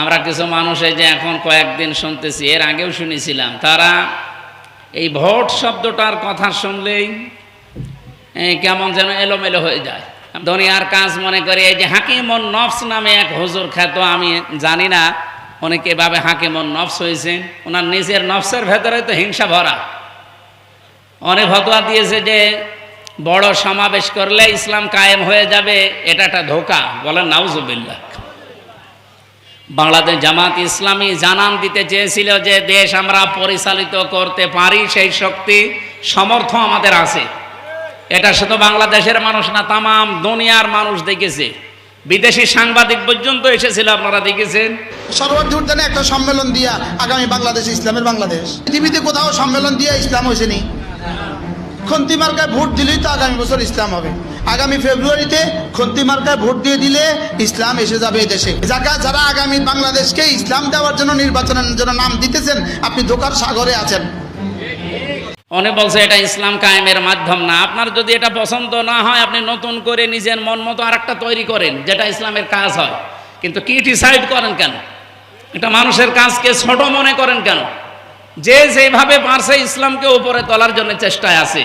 আমরা কিছু মানুষ এই যে এখন কয়েকদিন শুনতেছি, এর আগেও শুনেছিলাম, তারা এই ভোট শব্দটার কথা শুনলেই কেমন যেন এলোমেলো হয়ে যায়। দুনিয়ার কাজ মনে করে এই যে হাকিমন নফস নামে এক হুজুর খ্যাত, আমি জানি না উনি কীভাবে হাকিমন নফস হয়েছেন ওনার নিজের নফসের ভেতরে তো হিংসা ভরা। অনেক ফতোয়া দিয়েছে যে বড় সমাবেশ করলে ইসলাম কায়েম হয়ে যাবে এটা একটা ধোকা বলেন নাউজুবিল্লাহ। বাংলাদেশ জামাত ইসলামী জানান দিতে চেয়েছিল যে দেশ আমরা পরিচালিত করতে পারি, সেই শক্তি সমর্থ আমাদের আছে। এটা শুধু বাংলাদেশের মানুষ না, তামাম দুনিয়ার মানুষ দেখেছে। বিদেশি সাংবাদিক পর্যন্ত এসেছিল, আপনারা দেখেছেন। সর্বদূরদানে একটা সম্মেলন দিয়া আগামী বাংলাদেশ ইসলামের বাংলাদেশ। পৃথিবীতে কোথাও সম্মেলন দিয়া ইসলাম হয়েছে নি? খন্তি মার্কায় ভোট দিলেই তো আগামী বছর ইসলাম হবে। আগামী ফেব্রুয়ারিতে খন্তি মার্কায় ভোট দিয়ে দিলে ইসলাম এসে যাবে এই দেশে। যারা যারা আগামী বাংলাদেশকে ইসলাম দেওয়ার জন্য নির্বাচনের জন্য নাম দিতেছেন, আপনি ধোকার সাগরে আছেন। অনেক বলছে এটা ইসলাম কায়েমের মাধ্যম না। আপনার যদি এটা পছন্দ না হয়, আপনি নতুন করে নিজের মন মতো আর তৈরি করেন, যেটা ইসলামের কাজ হয়। কিন্তু কি ডিসাইড করেন কেন? এটা মানুষের কাজকে ছোট মনে করেন কেন? যে যেভাবে পারছে ইসলামকে উপরে তোলার জন্য চেষ্টায় আছে।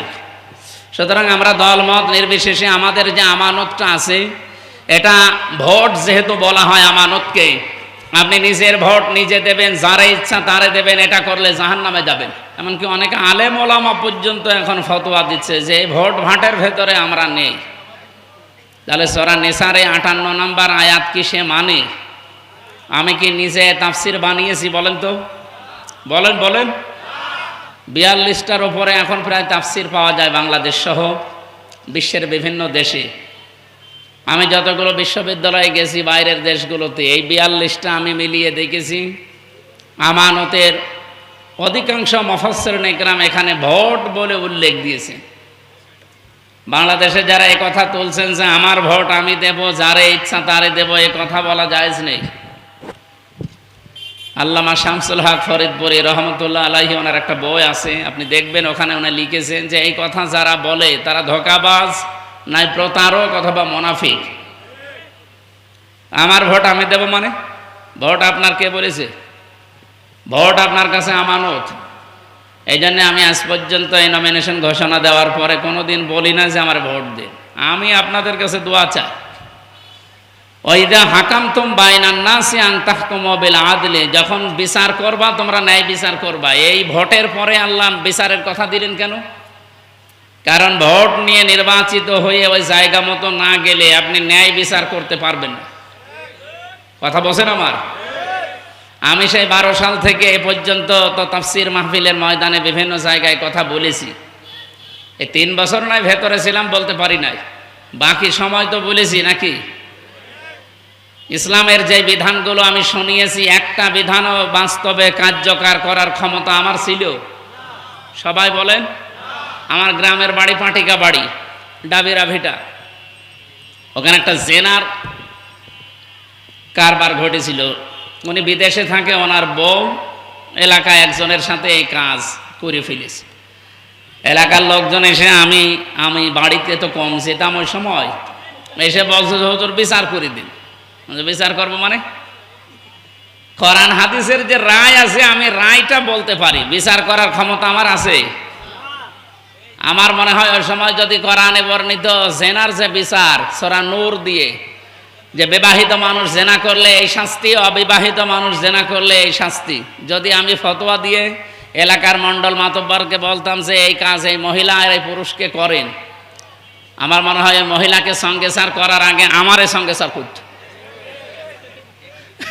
সুতরাং আমরা দলমত নির্বিশেষে আমাদের যে আমানতটা আছে, এটা ভোট যেহেতু বলা হয় আমানতকে, আপনি নিজের ভোট নিজে দেবেন, যারে ইচ্ছা তারে দেবেন, এটা করলে জাহান নামে যাবেন। এমনকি অনেকে আলেম ওলামা পর্যন্ত এখন ফতোয়া দিচ্ছে যে ভোট ভাটের ভেতরে আমরা নেই। তাহলে সরা নেসারে আটান্ন নম্বর আয়াত কি সে মানে? আমি কি নিজে তাফসির বানিয়েছি বলেন তো? বলেন বলেন। বিয়াল্লিশটার ওপরে এখন প্রায় তাফসির পাওয়া যায় বাংলাদেশ সহ বিশ্বের বিভিন্ন দেশে। আমি যতগুলো বিশ্ববিদ্যালয়ে গেছি, বাইরের দেশগুলোতে, এই বিয়াল্লিশটা আমি মিলিয়ে দেখেছি। আমানতের অধিকাংশ মফসর নেকরাম এখানে ভোট বলে উল্লেখ দিয়েছে। বাংলাদেশে যারা কথা তুলছেন যে, আমার ভোট আমি দেব, যারে ইচ্ছা তারে দেব, এ কথা বলা যায় নেই। আল্লামা শামসুল হক ফরিদপুরি রহমতুল্লাহ আলাহি ওনার একটা বই আছে, আপনি দেখবেন ওখানে উনি লিখেছেন যে এই কথা যারা বলে তারা ধোকাবাজ, নাই প্রতারক অথবা মোনাফিক। আমার ভোট আমি দেব মানে? ভোট আপনার কে বলেছে? ভোট আপনার কাছে আমানত। এই জন্য আমি আজ পর্যন্ত এই নমিনেশন ঘোষণা দেওয়ার পরে কোনো দিন বলি না যে আমার ভোট দিন। আমি আপনাদের কাছে দোয়া চাই। ওইদা হাকাম তুম বাইনান নাসি আং তাহকুম বিল আদলে, যখন বিচার করবা, তোমরা ন্যায় বিচার করবা। এই ভোটের পরে আল্লাহ বিচারের কথা দিলেন কেন? কারণ ভোট নিয়ে নির্বাচিত হয়ে ওই জায়গা মতো না গেলে আপনি ন্যায় বিচার করতে পারবেন না। কথা বসেন আমার? আমি সেই বারো সাল থেকে এ পর্যন্ত তো তাফসির মাহফিলের ময়দানে বিভিন্ন জায়গায় কথা বলেছি। এই তিন বছর নয়, ভেতরে ছিলাম, বলতে পারি নাই। বাকি সময় তো বলেছি, নাকি? ইসলামের যে বিধানগুলো আমি শুনিয়েছি, একটা বিধানও বাস্তবে কার্যকর করার ক্ষমতা আমার ছিল। সবাই বলেন, আমার গ্রামের বাড়ি পাটিকা বাড়ি, ডাবিরা ভিটা। ওখানে একটা জেনার কারবার ঘটেছিল। উনি বিদেশে থাকে, ওনার বউ এলাকায় একজনের সাথে এই কাজ করে ফেলেছে। এলাকার লোকজন এসে, আমি আমি বাড়িতে তো কম যেতাম ওই সময়। এসে বলছে হুজুর, বিচার করে দিন। বিচার করব মানে? কোরআন হাদিসের যে রায় আছে, আমি রায়টা বলতে পারি। বিচার করার ক্ষমতা আমার আছে। আমার মনে হয় ওই সময় যদি কোরআনে বর্ণিত জেনার যে বিচার, সোরা নূর দিয়ে, যে বিবাহিত মানুষ জেনা করলে এই শাস্তি, অবিবাহিত মানুষ জেনা করলে এই শাস্তি। যদি আমি ফতোয়া দিয়ে এলাকার মণ্ডল মাতব্বরকে বলতাম যে এই কাজ এই মহিলা আর এই পুরুষকে করেন, আমার মনে হয় মহিলাকে সঙ্গে সার করার আগে আমারে সঙ্গে সার করত।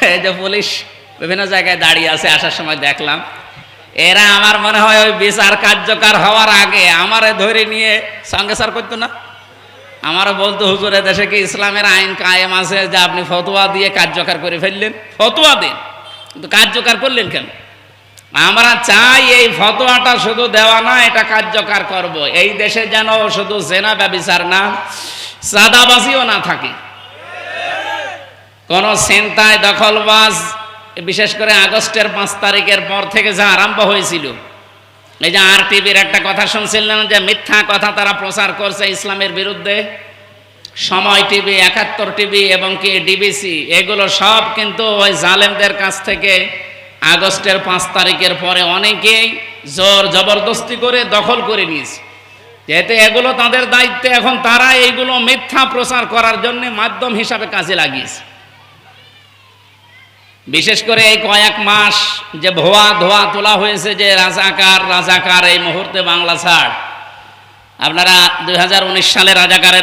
যে পুলিশ বিভিন্ন জায়গায় দাঁড়িয়ে আছে, আসার সময় দেখলাম। এরা আমার মনে হয় ওই বিচার কার্যকর হওয়ার আগে আমারে ধরে নিয়ে সঙ্গে সার করতো না। আমারও বলতো, হুজুরে দেশে কি ইসলামের আইন কায়েম আছে যে আপনি ফতোয়া দিয়ে কার্যকর করে ফেললেন? ফতোয়া দিন। কিন্তু কার্যকর করলেন কেন? আমরা চাই এই ফতোয়াটা শুধু দেওয়া না, এটা কার্যকর করব। এই দেশে যেন শুধু জেনা ব্যবিচার না সাদাবাজিও না থাকে। কোন চিন্তায় দখলবাজ, বিশেষ করে আগস্টের পাঁচ তারিখের পর থেকে যা আরম্ভ হয়েছিল। এই যে আর টিভির একটা কথা শুনছিলেন যে মিথ্যা কথা তারা প্রচার করছে ইসলামের বিরুদ্ধে। সময় টিভি, একাত্তর টিভি এবং কি ডিবিসি, এগুলো সব কিন্তু ওই জালেমদের কাছ থেকে আগস্টের পাঁচ তারিখের পরে অনেকেই জোর জবরদস্তি করে দখল করে নিয়েছে। যেহেতু এগুলো তাদের দায়িত্বে, এখন তারা এইগুলো মিথ্যা প্রচার করার জন্য মাধ্যম হিসাবে কাজে লাগিয়েছে। বিশেষ করে এই কয়েক মাস যে ভোয়া ধোয়া তোলা হয়েছে যে রাজাকার রাজাকার এই মুহূর্তে বাংলা ছাড়। আপনারা দুই হাজার উনিশ সালে রাজাকারের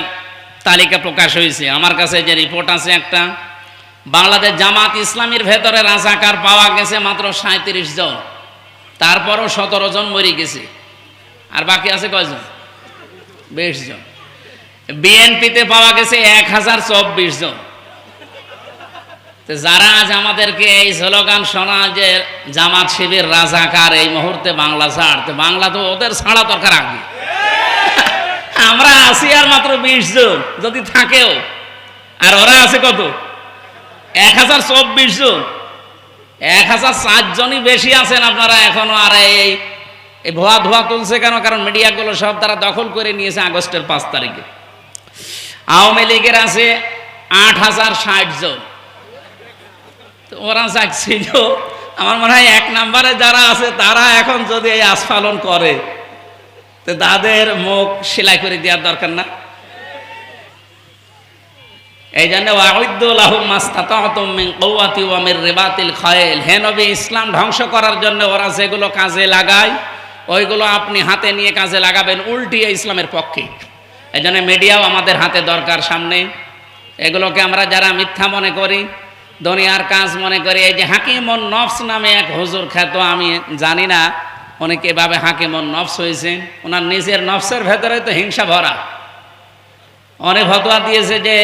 তালিকা প্রকাশ হয়েছে। আমার কাছে যে রিপোর্ট আছে একটা, বাংলাদেশ জামাত ইসলামীর ভেতরে রাজাকার পাওয়া গেছে মাত্র সাঁত্রিশ জন। তারপরও সতেরো জন মরে গেছে। আর বাকি আছে কয়জন? বিশ জন। বিএনপিতে পাওয়া গেছে এক হাজার চব্বিশ জন। তো যারা আজ আমাদেরকে এই স্লোগান শোনা যে জামাত শিবির রাজাকার এই মুহূর্তে বাংলা ছাড়, তো বাংলা তো ওদের ছাড়া দরকার আগে আমরা আছি আর মাত্র বিশ জন, যদি থাকেও। আর ওরা আছে কত? এক হাজার চব্বিশ জন। এক হাজার জনই বেশি আছেন আপনারা এখনও, আর এই এই ভুয়া ধোয়া তুলছে কেন? কারণ মিডিয়াগুলো সব তারা দখল করে নিয়েছে আগস্টের পাঁচ তারিখে। আওয়ামী লীগের আছে আট হাজার ষাট জন। তো ওরা চাকছিল আমার মনে হয় এক নম্বরে যারা আছে, তারা এখন যদি এই আস্ফালন করে, তো তাদের মুখ সেলাই করে দেওয়ার দরকার না। এই জন্য রেবাতিল ইসলাম ধ্বংস করার জন্য ওরা যেগুলো কাজে লাগায়, ওইগুলো আপনি হাতে নিয়ে কাজে লাগাবেন উল্টিয়ে ইসলামের পক্ষে। এই জন্য মিডিয়াও আমাদের হাতে দরকার সামনে। এগুলোকে আমরা যারা মিথ্যা মনে করি দুনিয়ার কাজ মনে করি এই যে হাকিমন নফস নামে এক হুজুর খ্যাত, আমি জানি না, অনেক এভাবে হাকিমন নফস হয়েছেন ওনার নিজের নফসের ভেতরে তো হিংসা ভরা। অনেক ফতোয়া দিয়েছে যে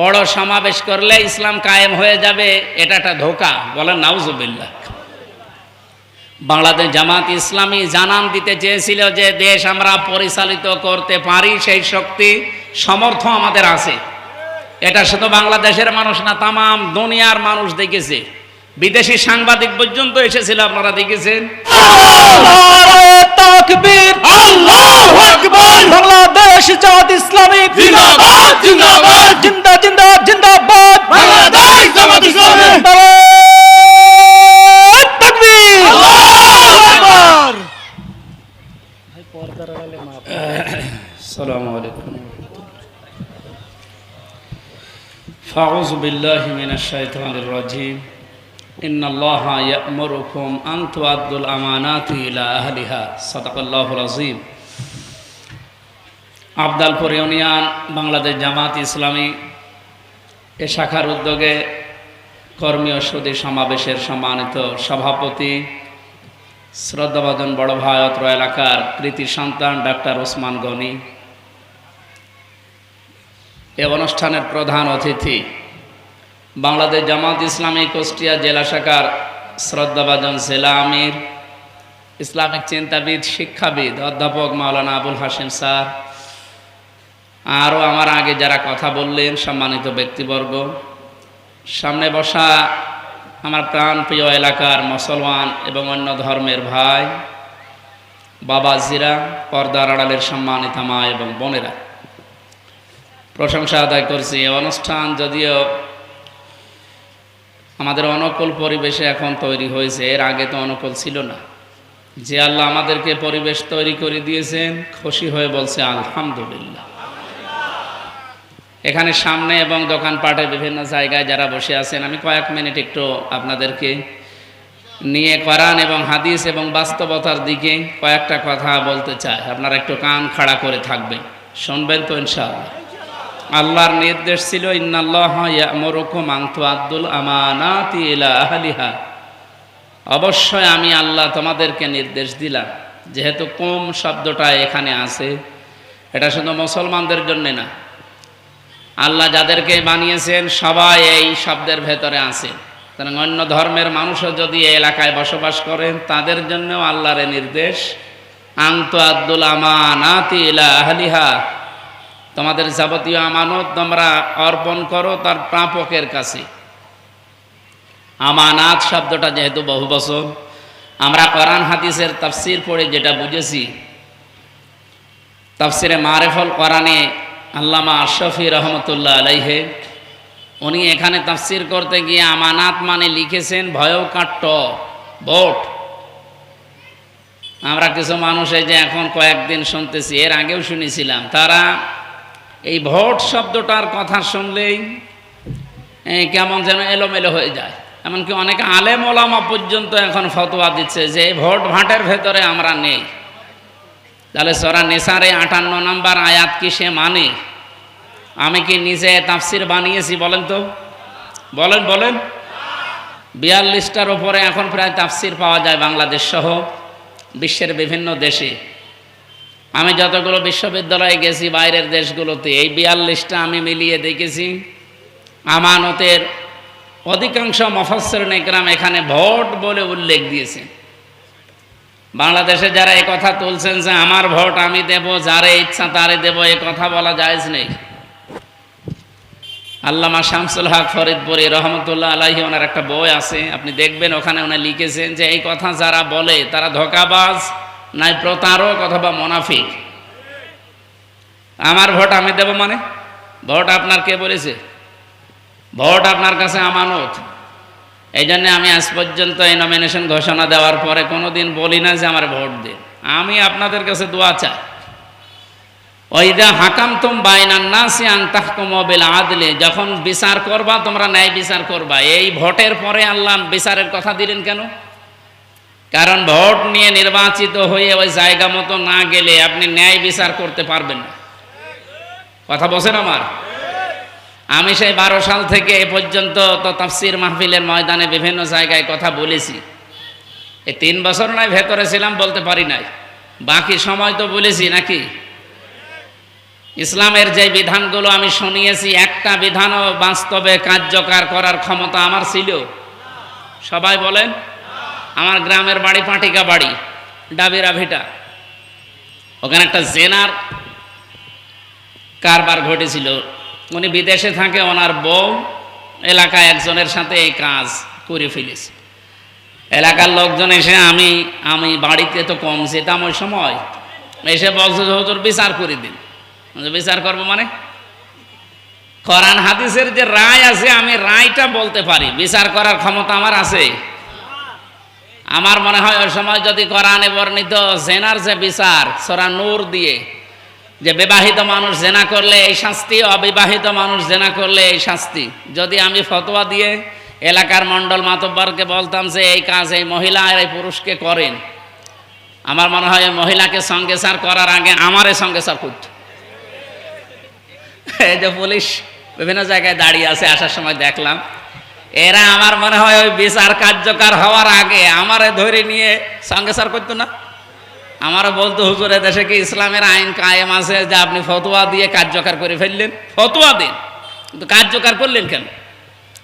বড় সমাবেশ করলে ইসলাম কায়েম হয়ে যাবে, এটা একটা ধোকা। বলেন, নাউজুবিল্লাহ। বাংলাদেশ জামাত ইসলামী জানান দিতে চেয়েছিল যে দেশ আমরা পরিচালিত করতে পারি, সেই শক্তি সমর্থ আমাদের আছে। এটা শুধু বাংলাদেশের মানুষ না তামাম দুনিয়ার মানুষ দেখেছে বিদেশি সাংবাদিক পর্যন্ত এসেছিল আপনারা দেখেছেন তাকবীর আল্লাহু আকবার বাংলাদেশ জামাত ইসলামী জিন্দাবাদ, জিন্দাবাদ। জিন্দা জিন্দা জিন্দাবাদ বাংলাদেশ জামাত ইসলামী। নারায়ে তাকবীর আল্লাহু আকবার السلام عليكم فأعوذ بالله من الشيطان الرجيم إن الله يأمركم أن تؤدوا الأمانات إلى أهلها صدق الله العظيم আবদালপুর ইউনিয়ন বাংলাদেশ জামাত ইসলামী এ শাখার উদ্যোগে কর্মীয় সুদী সমাবেশের সম্মানিত সভাপতি শ্রদ্ধাভাজন বড় ভাই অত্র এলাকার কৃতি সন্তান ডাক্তার ওসমান গনি এ অনুষ্ঠানের প্রধান অতিথি। বাংলাদেশ জামাত ইসলামী কুষ্টিয়া জেলা শাখার শ্রদ্ধাভাজন জেলা আমির, ইসলামিক চিন্তাবিদ, শিক্ষাবিদ, অধ্যাপক মাওলানা আবুল হাসিম স্যার, আরও আমার আগে যারা কথা বললেন সম্মানিত ব্যক্তিবর্গ, সামনে বসা আমার প্রাণ প্রিয় এলাকার মুসলমান এবং অন্য ধর্মের ভাই বাবা জিরা পর্দার আড়ালের সম্মানিত মা এবং বোনেরা। প্রশংসা আদায় করছি। অনুষ্ঠান যদিও আমাদের অনুকূল পরিবেশে এখন তৈরি হয়েছে, এর আগে তো অনুকূল ছিল না। যে আল্লাহ আমাদেরকে পরিবেশ তৈরি করে দিয়েছেন, খুশি হয়ে বলছে, আলহামদুলিল্লাহ। এখানে সামনে এবং দোকানপাটে বিভিন্ন জায়গায় যারা বসে আছেন, আমি কয়েক মিনিট একটু আপনাদেরকে নিয়ে কোরআন এবং হাদিস এবং বাস্তবতার দিকে কয়েকটা কথা বলতে চাই। আপনারা একটু কান খাড়া করে থাকবেন। শুনবেন তো ইনশাআল্লাহ। আল্লাহর নির্দেশ ছিল তুআদ্দুল আমানাতি আহলিহা। অবশ্যই আমি আল্লাহ তোমাদেরকে নির্দেশ দিলাম। যেহেতু কম শব্দটা এখানে আছে, এটা শুধু মুসলমানদের জন্য না। আল্লাহ যাদেরকে বানিয়েছেন, সবাই এই শব্দের ভেতরে আছে। সুতরাং অন্য ধর্মের মানুষও যদি এই এলাকায় বসবাস করেন, তাদের জন্যও আল্লাহর এই নির্দেশ আন্ত আব্দুল আমানাতি ইলা আহলিহা। তোমাদের যাবতীয় আমানত তোমরা অর্পণ করো তার প্রাপকের কাছে। আমানাত শব্দটা যেহেতু বহু বছর, আমরা কোরআন হাদিসের তাফসির পড়ে যেটা বুঝেছি, তাফসিরে মারেফল কোরআনে আল্লামা আশরফি রহমতুল্লাহ আলাইহে, উনি এখানে তাফসির করতে গিয়ে আমানাত মানে লিখেছেন ভয়কাট্য ভোট আমরা কিছু মানুষ যে এখন কয়েকদিন শুনতেছি, এর আগেও শুনেছিলাম, তারা এই ভোট শব্দটার কথা শুনলেই কেমন যেন এলোমেলো হয়ে যায়। এমনকি অনেক আলেম ওলামা পর্যন্ত এখন ফতোয়া দিচ্ছে যে ভোট ভাটের ভেতরে আমরা নেই। তাহলে সরা নেসারে আটান্ন নম্বর আয়াত কি সে মানে? আমি কি নিজে তাফসির বানিয়েছি বলেন তো? বলেন বলেন। বিয়াল্লিশটার ওপরে এখন প্রায় তাফসির পাওয়া যায় বাংলাদেশ সহ বিশ্বের বিভিন্ন দেশে। আমি যতগুলো বিশ্ববিদ্যালয়ে গেছি, বাইরের দেশগুলোতে, এই বিয়াল্লিশটা আমি মিলিয়ে দেখেছি। আমানতের অধিকাংশ মফসর নেকরাম এখানে ভোট বলে উল্লেখ দিয়েছে। বাংলাদেশে যারা এই কথা তুলছেন যে, আমার ভোট আমি দেব, যারে ইচ্ছা তারে দেব এ কথা বলা জায়েজ নেই। আল্লামা শামসুল হক ফরিদপুরি রহমতুল্লাহ আলাহি ওনার একটা বই আছে, আপনি দেখবেন ওখানে উনি লিখেছেন যে, এই কথা যারা বলে, তারা ধোকাবাজ নাই প্রতারক অথবা মোনাফিক। আমার ভোট আমি দেব মানে? ভোট আপনার কে বলেছে? ভোট আপনার কাছে আমানত। এই জন্য আমি আজ পর্যন্ত এই নমিনেশন ঘোষণা দেওয়ার পরে কোনোদিন বলি না যে আমার ভোট দিন। আমি আপনাদের কাছে দোয়া চাই। ওইদা হাকাম তুম বাইনান নাসি আন তাহকুম বিল আদলে। যখন বিচার করবা, তোমরা ন্যায় বিচার করবা। এই ভোটের পরে আল্লাহ বিচারের কথা দিলেন কেন? কারণ ভোট নিয়ে নির্বাচিত হয়ে ওই জায়গা মতো না গেলে আপনি ন্যায় বিচার করতে পারবেন না। কথা বলছেন আমার? আমি সেই বারো সাল থেকে এ পর্যন্ত তাফসির মাহফিলের ময়দানে বিভিন্ন জায়গায় কথা বলেছি। এই তিন বছর নয় ভেতরে ছিলাম, বলতে পারি নাই। বাকি সময় তো বলেছি নাকি? ইসলামের যে বিধানগুলো আমি শুনিয়েছি, একটা বিধানও বাস্তবে কার্যকর করার ক্ষমতা আমার ছিল। সবাই বলেন। আমার গ্রামের বাড়ি পাটিকা বাড়ি, ডাবিরা ভিটা। ওখানে একটা জেনার কারবার ঘটেছিল। উনি বিদেশে থাকে, ওনার বউ এলাকায় একজনের সাথে এই কাজ করে ফেলেছে। এলাকার লোকজন এসে, আমি আমি বাড়িতে তো কম যেতাম ওই সময়। এসে বলছে হুজুর, বিচার করে দিন। বিচার করব মানে? কোরআন হাদিসের যে রায় আছে, আমি রায়টা বলতে পারি। বিচার করার ক্ষমতা আমার আছে। আমার মনে হয় ওই সময় যদি কোরআনে বর্ণিত জেনার যে বিচার, সরা নূর দিয়ে, যে বিবাহিত মানুষ জেনা করলে এই শাস্তি, অবিবাহিত মানুষ জেনা করলে এই শাস্তি। যদি আমি ফতোয়া দিয়ে এলাকার মণ্ডল মাতব্বরকে বলতাম যে এই কাজ এই মহিলা আর এই পুরুষকে করেন, আমার মনে হয় মহিলাকে সঙ্গে সার করার আগে আমারে সঙ্গে সার করত। এই যে পুলিশ বিভিন্ন জায়গায় দাঁড়িয়ে আছে, আসার সময় দেখলাম। এরা আমার মনে হয় ওই বিচার কার্যকর হওয়ার আগে আমারে ধরে নিয়ে সঙ্গে সার করতো না। আমারও বলতো, হুজুর দেশে কি ইসলামের আইন কায়েম আছে যে আপনি ফতোয়া দিয়ে কার্যকর করে ফেললেন? ফতোয়া দিন। কিন্তু কার্যকর করলেন কেন?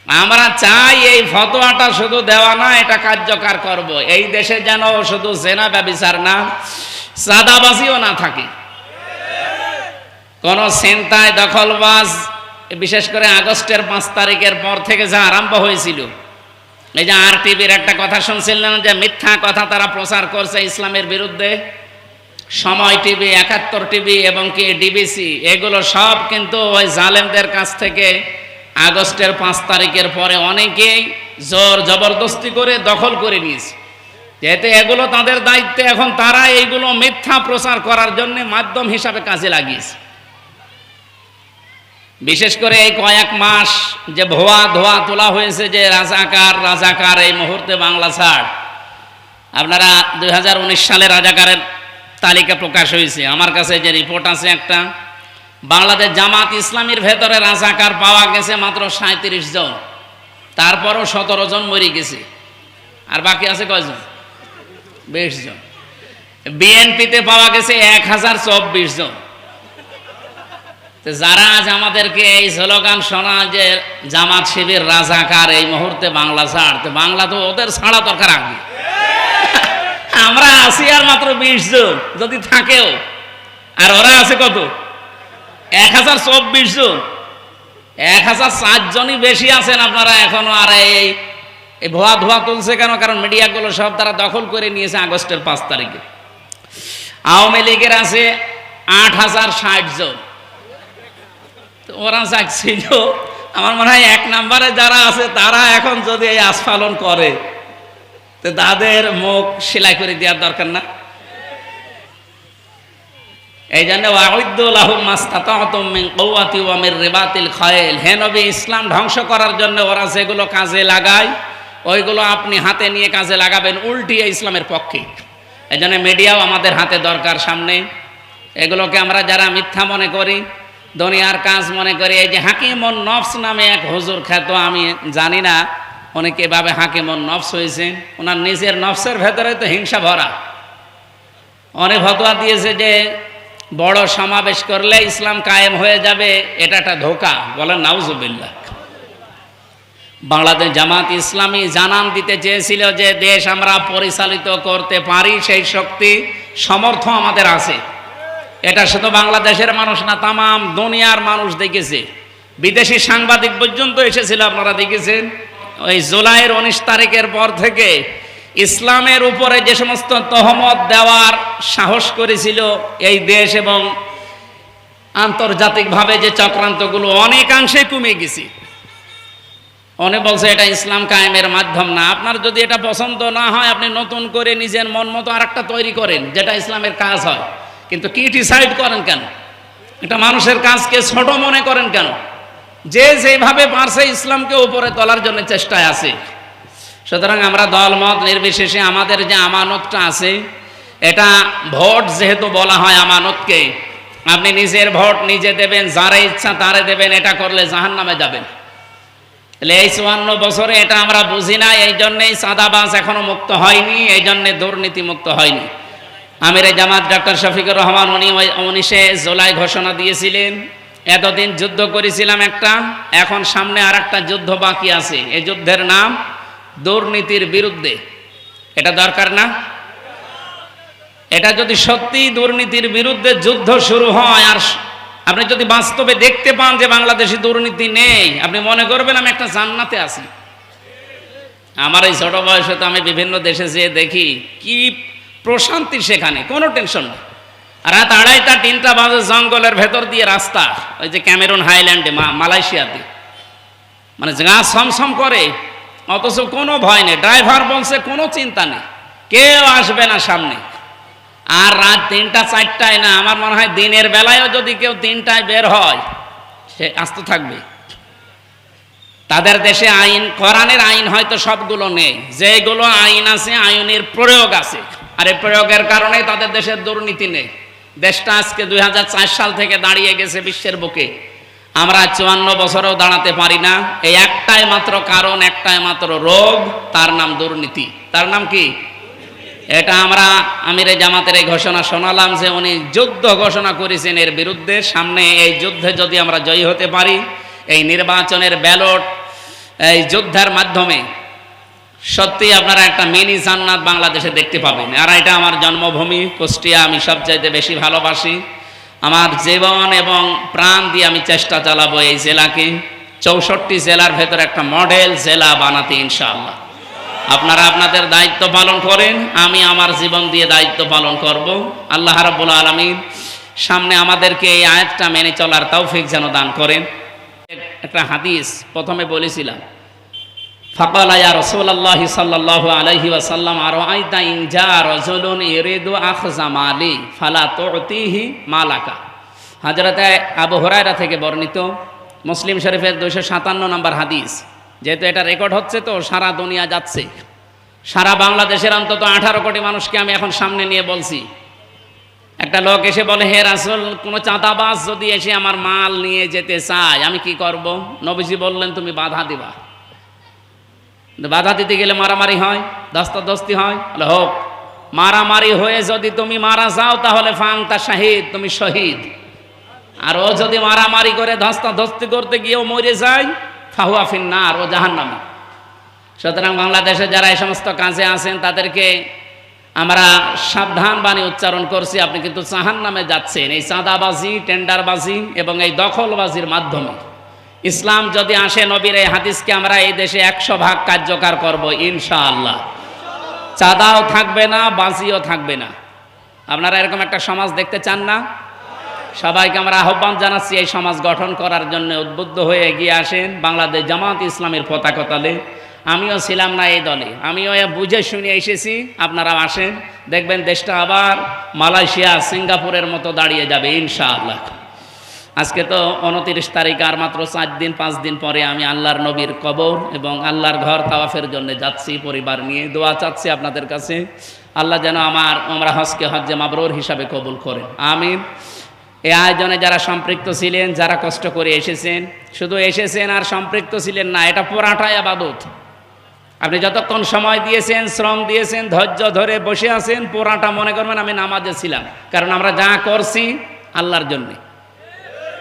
আমরা চাই এই ফতোয়াটা শুধু দেওয়া না, এটা কার্যকর করব। এই দেশে যেন শুধু জেনা ব্যবিচার না, সাদাবাজিও না থাকে। কোন চিন্তায় দখলবাজ বিশেষ করে আগস্টের পাঁচ তারিখের পর থেকে যা আরম্ভ হয়েছিল। এই যে আর টিভির একটা কথা শুনছিলেন যে মিথ্যা কথা তারা প্রচার করছে ইসলামের বিরুদ্ধে। সময় টিভি একাত্তর টিভি এবং কি ডিবিসি এগুলো সব কিন্তু ওই জালেমদের কাছ থেকে আগস্টের পাঁচ তারিখের পরে অনেকেই জোর জবরদস্তি করে দখল করে নিয়েছে। যেহেতু এগুলো তাদের দায়িত্বে, এখন তারা এইগুলো মিথ্যা প্রচার করার জন্য মাধ্যম হিসাবে কাজে লাগিয়েছে। বিশেষ করে এই কয়েক মাস যে ভোয়া ধোয়া তোলা হয়েছে যে রাজাকার রাজাকার এই মুহূর্তে বাংলা ছাড়। আপনারা দুই হাজার উনিশ সালে রাজাকারের তালিকা প্রকাশ হয়েছে। আমার কাছে যে রিপোর্ট আছে একটা, বাংলাদেশ জামাত ইসলামীর ভেতরে রাজাকার পাওয়া গেছে মাত্র সাঁত্রিশ জন। তারপরও সতেরো জন মরে গেছে। আর বাকি আছে কয়জন? বিশ জন। বিএনপিতে পাওয়া গেছে এক হাজার চব্বিশ জন। যারা আজ আমাদেরকে এই স্লোগান শোনা যে জামাত শিবির রাজাকার, এই মুহূর্তে বাংলা ছাড়, তো বাংলা তো ওদের ছাড়া দরকার আগে আমরা আছি আর মাত্র বিশ জন, যদি থাকেও। আর ওরা আছে কত? এক হাজার চব্বিশ জন। এক হাজার চার জনই বেশি আছেন আপনারা এখনও, আর এই এই ভুয়া ধোয়া তুলছে কেন? কারণ মিডিয়াগুলো সব তারা দখল করে নিয়েছে আগস্টের পাঁচ তারিখে। আওয়ামী লীগের আছে আট হাজার ষাট জন। তো ওরা চাকছিল আমার মনে হয় এক নম্বরে যারা আছে, তারা এখন যদি এই আস্ফালন করে, তো তাদের মুখ সেলাই করে দেওয়ার দরকার না। এই জন্য হে নবী, ইসলাম ধ্বংস করার জন্য ওরা যেগুলো কাজে লাগায়, ওইগুলো আপনি হাতে নিয়ে কাজে লাগাবেন উল্টিয়ে ইসলামের পক্ষে। এই জন্য মিডিয়াও আমাদের হাতে দরকার সামনে। এগুলোকে আমরা যারা মিথ্যা মনে করি দুনিয়ার কাজ মনে করি, এই যে হাকিমন নফস নামে এক হুজুর খ্যাত, আমি জানি না অনেকে এভাবে হাকিমন নফস হয়েছে। ওনার নিজের নফসের ভেতরে তো হিংসা ভরা। অনেক ফতোয়া দিয়েছে যে, বড় সমাবেশ করলে ইসলাম কায়েম হয়ে যাবে, এটা একটা ধোকা। বলেন, নাউজুবিল্লাহ। বাংলাদেশ জামাত ইসলামী জানান দিতে চেয়েছিল যে, দেশ আমরা পরিচালিত করতে পারি, সেই শক্তি সমর্থ আমাদের আছে। এটা শুধু বাংলাদেশের মানুষ না, তামাম দুনিয়ার মানুষ দেখেছে। বিদেশি সাংবাদিক পর্যন্ত এসেছিল, আপনারা দেখেছেন? ওই জুলাইয়ের উনিশ তারিখের পর থেকে ইসলামের উপরে যে সমস্ত তহমত দেওয়ার সাহস করেছিল এই দেশ এবং আন্তর্জাতিকভাবে যে চক্রান্তগুলো অনেকাংশে কমে গেছে। অনেক বলছে এটা ইসলাম কায়েমের মাধ্যম না। আপনার যদি এটা পছন্দ না হয়, আপনি নতুন করে নিজের মন মতো আর একটা তৈরি করেন, যেটা ইসলামের কাজ হয়। কিন্তু কি ডিসাইড করেন কেন? এটা মানুষের কাজকে ছোট মনে করেন কেন? যে যেভাবে পারছে ইসলামকে উপরে তোলার জন্য চেষ্টায় আছে। সুতরাং আমরা দলমত নির্বিশেষে আমাদের যে আমানতটা আছে, এটা ভোট যেহেতু বলা হয় আমানতকে, আপনি নিজের ভোট নিজে দেবেন, যারে ইচ্ছা তারে দেবেন, এটা করলে জাহান নামে যাবেন। তাহলে এই চুয়ান্ন বছরে এটা আমরা বুঝি না এই জন্যেই সাদাবাস এখনও মুক্ত হয়নি এই জন্যে দুর্নীতি মুক্ত হয়নি। আমির জামাত ডক্টর শফিকুর রহমান উনি উনিশে জুলাই ঘোষণা দিয়েছিলেন। এতদিন যুদ্ধ করেছিলাম একটা, এখন সামনে আর একটা যুদ্ধ বাকি আছে। এই যুদ্ধের নাম দুর্নীতির বিরুদ্ধে। এটা দরকার না? এটা যদি সত্যি দুর্নীতির বিরুদ্ধে যুদ্ধ শুরু হয়, আর আপনি যদি বাস্তবে দেখতে পান যে বাংলাদেশে দুর্নীতি নেই, আপনি মনে করবেন আমি একটা জান্নাতে আছি। আমার এই ছোট বয়সে তো আমি বিভিন্ন দেশে যেয়ে দেখি, কি প্রশান্তি সেখানে, কোনো টেনশন নেই। রাত আড়াইটা, তিনটা বাজে জঙ্গলের ভেতর দিয়ে রাস্তা, ওই যে ক্যামেরুন হাইল্যান্ডে মালয়েশিয়াতে। মানে গা সমসম করে, অথচ কোনো ভয় নেই। ড্রাইভার বলছে, কোনো চিন্তা নেই। কেউ আসবে না সামনে। আর রাত তিনটা, চারটায় না, আমার মনে হয় দিনের বেলায়ও যদি কেউ তিনটায় বের হয়, সে আস্ত থাকবে। তাদের দেশে আইন, কোরআনের আইন হয়তো সবগুলো নেই। যেগুলো আইন আছে, আইনের প্রয়োগ আছে। আর এই প্রয়োগের কারণে তাদের দেশের দুর্নীতি নেই। দেশটা আজকে দুই হাজার চার সাল থেকে দাঁড়িয়ে গেছে বিশ্বের বুকে। আমরা চুয়ান্ন বছরেও দাঁড়াতে পারি না। এই একটাই মাত্র কারণ, একটাই মাত্র রোগ, তার নাম দুর্নীতি। তার নাম কি? এটা আমরা আমিরে জামাতের এই ঘোষণা শোনালাম যে উনি যুদ্ধ ঘোষণা করেছেন এর বিরুদ্ধে। সামনে এই যুদ্ধে যদি আমরা জয়ী হতে পারি, এই নির্বাচনের ব্যালট, এই যুদ্ধের মাধ্যমে সত্যি আপনারা একটা মিনি জান্নাত বাংলাদেশে দেখতে পাবেন। আর এটা আমার জন্মভূমি, কুষ্টিয়া, আমি সবচাইতে বেশি ভালোবাসি। আমার জীবন এবং প্রাণ দিয়ে আমি চেষ্টা চালাবো এই জেলাকে। চৌষট্টি জেলার ভেতর একটা মডেল জেলা বানাতে ইনশাআল্লাহ। আপনারা আপনাদের দায়িত্ব পালন করেন, আমি আমার জীবন দিয়ে দায়িত্ব পালন করব। আল্লাহ রাব্বুল আলামিন সামনে আমাদেরকে এই আয়াতটা মেনে চলার তৌফিক যেন দান করেন। একটা হাদিস প্রথমে বলেছিলাম ইয়া রাসূলুল্লাহ সাল্লাল্লাহু আলাইহি ওয়াসাল্লাম আর আইতা ইন জা রাজুলুন ইরিদু আখযা মালি ফালা তুতিহি মালাকা হযরত আবু হুরায়রা থেকে বর্ণিত মুসলিম শরীফের 257 নম্বর হাদিস। যেহেতু এটা রেকর্ড হচ্ছে তো সারা দুনিয়া যাচ্ছে। সারা বাংলাদেশের অন্তত আঠারো কোটি মানুষকে আমি এখন সামনে নিয়ে বলছি। একটা লোক এসে বলে, হে রাসুল, কোনো চাঁদাবাজ যদি এসে আমার মাল নিয়ে যেতে চায়, আমি কি করব? নবীজি বললেন, তুমি বাধা দিবা। বাধা দিতে গেলে মারামারি হয়, দস্তাদস্তি হয়। বলে, হোক, মারামারি হয়ে যদি তুমি মারা যাও, তাহলে ফাং তা শাহিদ, তুমি শহীদ। আর ও যদি মারামারি করে ধস্তাধস্তি করতে গিয়েও মরে যায়, ফাহুয়া ফিন্নার, ও জাহান্নামী। সুতরাং বাংলাদেশে যারা এই সমস্ত কাজে আছেন, তাদেরকে আমরা সাবধান বাণী উচ্চারণ করছি। আপনি কিন্তু চাহান নামে যাচ্ছেন। এই চাঁদাবাজি, টেন্ডারবাজি এবং এই দখলবাজির মাধ্যমে। ইসলাম যদি আসে নবীর এই হাদিসকে আমরা এই দেশে একশো ভাগ কার্যকর করব, ইনশাআল্লাহ। চাঁদাও থাকবে না বাজিও থাকবে না। আপনারা এরকম একটা সমাজ দেখতে চান না? সবাইকে আমরা আহ্বান জানাচ্ছি এই সমাজ গঠন করার জন্য উদ্বুদ্ধ হয়ে এগিয়ে আসেন বাংলাদেশ জামাত ইসলামের পতাকা আমিও ছিলাম না এই দলে। আমিও বুঝে শুনে এসেছি, আপনারাও আসেন। দেখবেন দেশটা আবার মালয়েশিয়া, সিঙ্গাপুরের মতো দাঁড়িয়ে যাবে, ইনশাআল্লাহ। আজকে তো উনতিরিশ তারিখ আর মাত্র চার দিন, পাঁচ দিন পরে আমি আল্লাহর নবীর কবর এবং আল্লাহর ঘর তাওয়াফের জন্য যাচ্ছি, পরিবার নিয়ে। দোয়া চাচ্ছি আপনাদের কাছে। আল্লাহ যেন আমার, আমরা হজকে হজ্জে মাবরুর হিসাবে কবুল করেন। আমি এই আয়োজনে যারা সম্পৃক্ত ছিলেন, যারা কষ্ট করে এসেছেন, শুধু এসেছেন আর সম্পৃক্ত ছিলেন না, এটা পুরাটাই আবাদত। আপনি যতক্ষণ সময় দিয়েছেন, শ্রম দিয়েছেন, ধৈর্য ধরে বসে আছেন, পুরাটা মনে করবেন আমি নামাজে ছিলাম। কারণ আমরা যা করছি আল্লাহর জন্যে।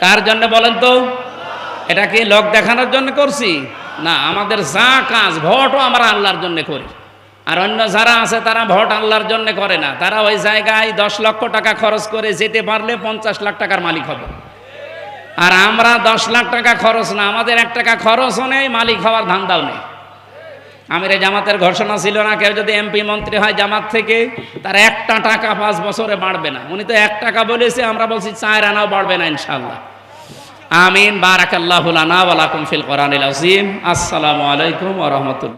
কার জন্য বলেন তো? এটা কি লোক দেখানোর জন্য করছি? না, আমাদের যা কাজ, ভোটও আমরা আল্লাহর জন্য করি। আর অন্য যারা আছে, তারা ভোট আল্লাহর জন্য করে না। তারা ওই জায়গায় দশ লক্ষ টাকা খরচ করে যেতে পারলে পঞ্চাশ লাখ টাকার মালিক হবে। আর আমরা দশ লাখ টাকা খরচ না, আমাদের এক টাকা খরচও নেই, মালিক হওয়ার ধান্দাও নেই। আমির জামাতের ঘোষণা ছিল না, কেউ যদি এমপি মন্ত্রী হয় জামাত থেকে, তার একটা টাকা পাঁচ বছরে বাড়বে না। উনি তো এক টাকা বলেছে, আমরা বলছি চার আনাও বাড়বে না ইনশাল্লাহ আমিন বারাকাল্লাহুল আনা ওয়ালাকুম ফিল কোরআনিল আসসালামু আলাইকুম ওয়া